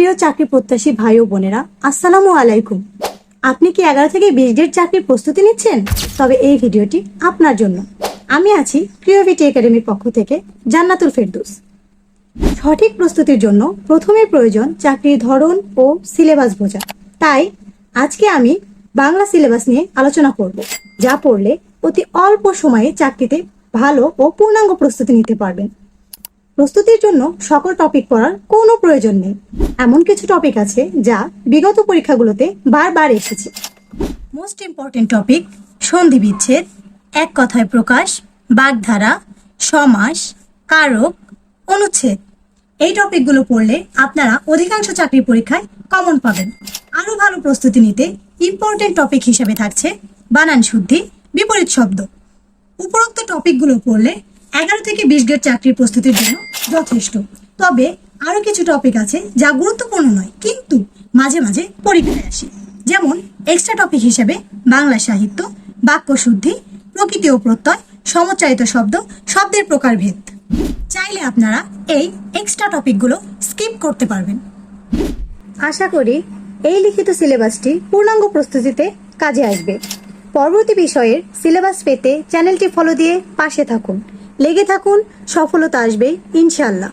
প্রিয় চাকরি প্রত্যাশী ভাই ও বোনেরা, আসসালামু আলাইকুম। আপনি কি এগারো থেকে বিশ ডেট চাকরির প্রস্তুতি নিচ্ছেন? তবে এই ভিডিওটি আপনার জন্য। আমি আছি ক্রিওভিটি একাডেমির পক্ষ থেকে জান্নাতুল ফেরদুস। সঠিক প্রস্তুতির জন্য প্রথমে প্রয়োজন চাকরির ধরন ও সিলেবাস বোঝা। তাই আজকে আমি বাংলা সিলেবাস নিয়ে আলোচনা করব, যা পড়লে অতি অল্প সময়ে চাকরিতে ভালো ও পূর্ণাঙ্গ প্রস্তুতি নিতে পারবেন। প্রস্তুতির জন্য সকল টপিক পড়ার কোনো প্রয়োজন নেই। এমন কিছু টপিক আছে যা বিগত পরীক্ষাগুলোতে বারবার এসেছে। মোস্ট ইম্পর্টেন্ট টপিক সন্ধি বিচ্ছেদ, এক কথায় প্রকাশ, বাগধারা, সমাস, কারক, অনুচ্ছেদ। এই টপিকগুলো পড়লে আপনারা অধিকাংশ চাকরি পরীক্ষায় কমন পাবেন। আরও ভালো প্রস্তুতি নিতে ইম্পর্টেন্ট টপিক হিসেবে থাকছে বানান শুদ্ধি, বিপরীত শব্দ। উপরোক্ত টপিকগুলো পড়লে এগারো থেকে বিশ গ্রেড চাকরির প্রস্তুতির জন্য যথেষ্ট। তবে আরও কিছু টপিক আছে যা গুরুত্বপূর্ণ নয়, কিন্তু মাঝে মাঝে পরীক্ষায় আসে। যেমন এক্সট্রা টপিক হিসেবে বাংলা সাহিত্য, বাক্য শুদ্ধি, প্রকৃতি ও প্রত্যয়, সমচারিত শব্দ, শব্দের প্রকারভেদ চাইলে আপনারা এই এক্সট্রা টপিকগুলো স্কিপ করতে পারবেন। আশা করি এই লিখিত সিলেবাসটি পূর্ণাঙ্গ প্রস্তুতিতে কাজে আসবে। পরবর্তী বিষয়ের সিলেবাস পেতে চ্যানেলটি ফলো দিয়ে পাশে থাকুন। লেগে থাকুন, সফলতা আসবে ইনশাল্লাহ